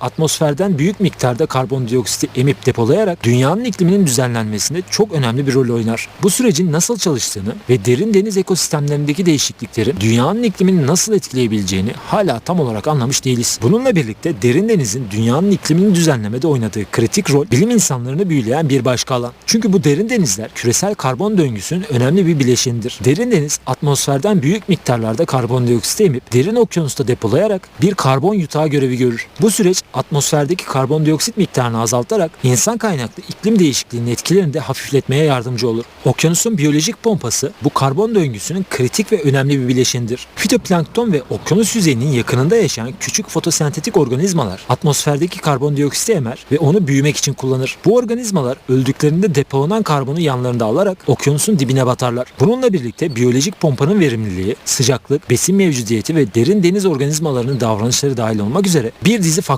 atmosferden büyük miktarda karbondioksiti emip depolayarak dünyanın ikliminin düzenlenmesinde çok önemli bir rol oynar. Bu sürecin nasıl çalıştığını ve derin deniz ekosistemlerindeki değişikliklerin dünyanın iklimini nasıl etkileyebileceğini hala tam olarak anlamış değiliz. Bununla birlikte derin denizin dünyanın iklimini düzenlemede oynadığı kritik rol bilim insanlarını büyüleyen bir başka alan. Çünkü bu derin denizler küresel karbon döngüsünün önemli bir bileşenidir. Derin deniz atmosferden büyük miktarlarda karbondioksit emip derin okyanusta depolayarak bir karbon yutağı görevi görür. Bu süreç atmosferdeki karbondioksit miktarını azaltarak insan kaynaklı iklim değişikliğinin etkilerini de hafifletmeye yardımcı olur. Okyanusun biyolojik pompası bu karbon döngüsünün kritik ve önemli bir bileşenidir. Fitoplankton ve okyanus yüzeyinin yakınında yaşayan küçük fotosentetik organizmalar atmosferdeki karbondioksiti emer ve onu büyümek için kullanır. Bu organizmalar öldüklerinde depolanan karbonu yanlarında alarak okyanusun dibine batarlar. Bununla birlikte biyolojik pompanın verimliliği, sıcaklık, besin mevcudiyeti ve derin deniz organizmalarının davranışları dahil olmak üzere bir dizi faktör